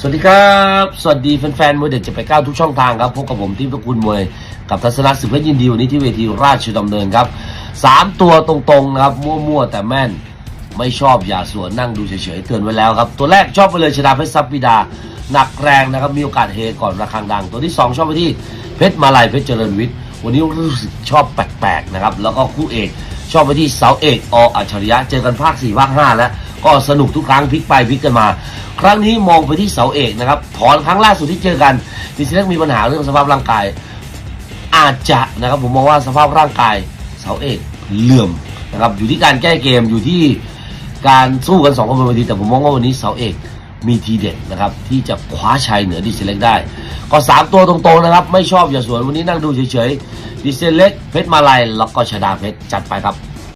สวัสดีครับ สวัสดีแฟนๆมวยเด็ดจะไปก้าวทุกช่องทางครับ พบกับผมที่ประคุณมวยกับทัศนะสุเพชรยินดีวันนี้ที่เวทีราชดำเนินครับสามตัวตรงๆนะครับ มั่วๆ แต่แม่นไม่ชอบอย่าสวนนั่งดูเฉยๆ เตือนไว้แล้วครับ ตัวแรกชอบไปเลยชนะเพชรซับปิดา หนักแรงนะครับ มีโอกาสเฮก่อนระฆังดัง ตัวที่สองชอบไปที่เพชรมาลัยเพชรเจริญวิทย์วันนี้รู้สึกชอบแปลกๆนะครับแล้วก็คู่เอกชอบไปที่เสาเอกออัจฉริยะเจอกันภาคสี่ภาคห้าแล้ว ก็สนุกทุกครั้งพลิกไปพลิกกันมา ครั้งนี้มองไปที่เสาเอกนะครับถอนครั้งล่าสุดที่เจอกันดิซิเล็กมีปัญหาเรื่องสภาพร่างกาย อาจจะนะครับผมมองว่าสภาพร่างกายเสาเอกเหลื่อมนะครับอยู่ที่การแก้เกมอยู่ที่การสู้กันสองคนบนเวทีแต่ผมมองว่าวันนี้เสาเอกมีทีเด็ดนะครับที่จะคว้าชัยเหนือดิเซเล็กได้ ก็สามตัวตรงๆนะครับ ไม่ชอบอย่าสวนวันนี้นั่งดูเฉยๆดิเซเล็กเพชรมาลัยแล้วก็ชดาเพชรจัดไปครับ